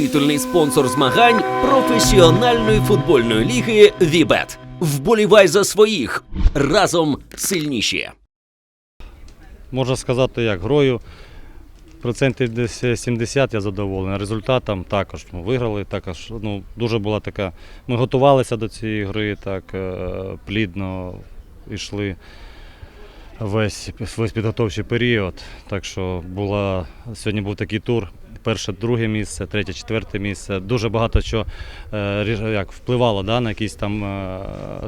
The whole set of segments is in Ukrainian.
Титульний спонсор змагань професіональної футбольної ліги Вібет. Вболівай за своїх разом сильніші. Можна сказати, як грою. Процентів десь 70 я задоволений. Результатом також ми виграли. Також ну, дуже була така. Ми готувалися до цієї гри, так е, плідно йшли весь, весь підготовчий період. Так що була, сьогодні був такий тур. Перше, друге місце, третє, четверте місце. Дуже багато що е, як, впливало да, на якусь там е,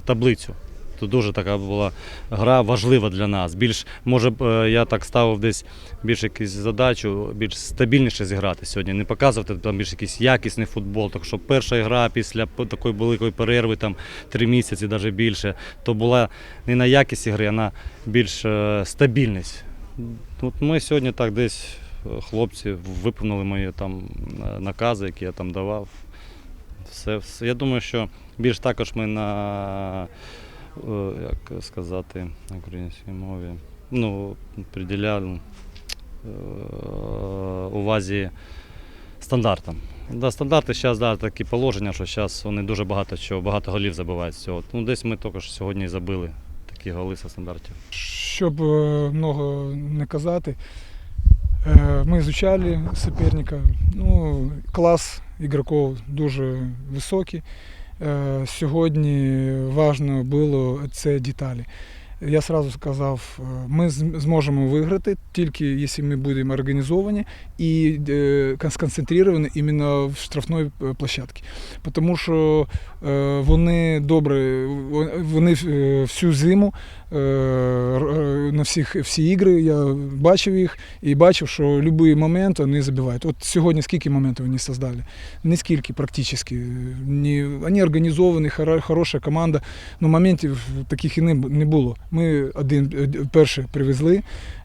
таблицю. То дуже така була гра важлива для нас. Більш може е, я так ставив десь більш якусь задачу, більш стабільніше зіграти сьогодні. Не показувати там більш якийсь якісний футбол. Так що перша гра після такої великої перерви, там три місяці, навіть більше, то була не на якість гри, а на більш стабільність. От ми сьогодні так десь хлопці виповнили мої там е, накази, які я там давав. Все, все. Я думаю, що більш також ми на е, як сказати на українській мові, ну, приділяли е, увазі стандартам. Да, стандарти зараз да, такі положення, що зараз вони дуже багато чого, багато голів забивають цього. Ну, десь ми також сьогодні і забили такі голи зі стандартів. Щоб много не казати, е, ми изучали соперника. Ну, клас ігроків дуже високий. Е, Сьогодні важливо було це деталі. Я сразу сказав, е, ми зможемо виграти тільки якщо ми будемо організовані і сконцентровані іменно в штрафної площадці. Тому що вони добре, вони всю зиму на всіх всі ігри я бачив їх і бачив, що будь-який момент вони забивають. От сьогодні скільки моментів вони создали? Не скільки практично. Не, вони організовані, хороша команда. Ну, моментів таких і не, було. Ми один од- перший привезли,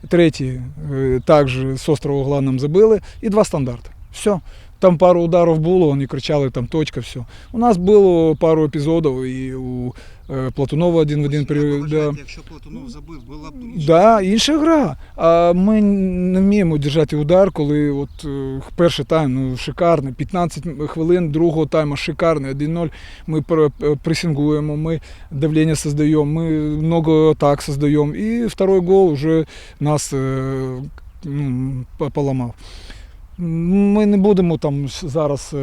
третій е, також з острого угла нам забили, і два стандарти. Все. Там пару ударів було, вони кричали, там точка, все. У нас було пару епізодів, і у е, Платунова один в один при. Да. Якщо Платунов забив, була б інша. Да, інша гра. А ми не вміємо держати удар, коли от е, перший тайм ну, шикарний, 15 хвилин другого тайму шикарний, 1-0. Ми е, пресингуємо, ми давлення создаємо, ми много атак создаємо. І второй гол вже нас е, ну, поламав. Ми не будемо там зараз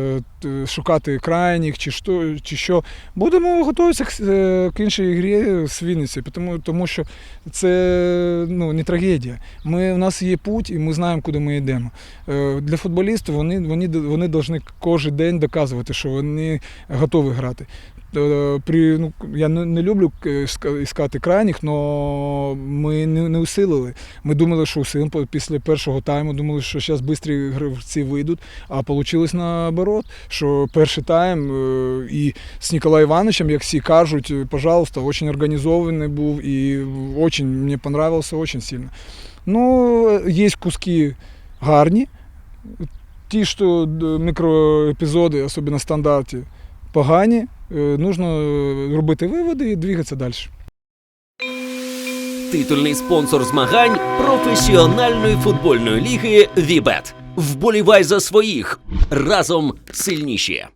е, шукати крайніх чи що, чи що. Будемо готуватися к, е, іншій грі з Вінниці, тому, тому що це ну, не трагедія. Ми, у нас є путь і ми знаємо, куди ми йдемо. Е, Для футболістів вони, вони, вони повинні кожен день доказувати, що вони готові грати. Е, При, ну, я не, люблю е, іскати крайніх, але ми не, не усилили. Ми думали, що усилимо після першого тайму, думали, що зараз швидкі гравці вийдуть, а вийшло наоборот, що перший тайм е, і з Ніколаєм Івановичем, як всі кажуть, пожалуйста, дуже організований був і дуже, мені понравився дуже сильно. Ну, є куски гарні, ті, що мікроепізоди, особливо в стандарті, погані. Е, Нужно робити виводи і двигатися далі. Титульний спонсор змагань професіональної футбольної ліги Вібет. Вболівай за своїх разом сильніші.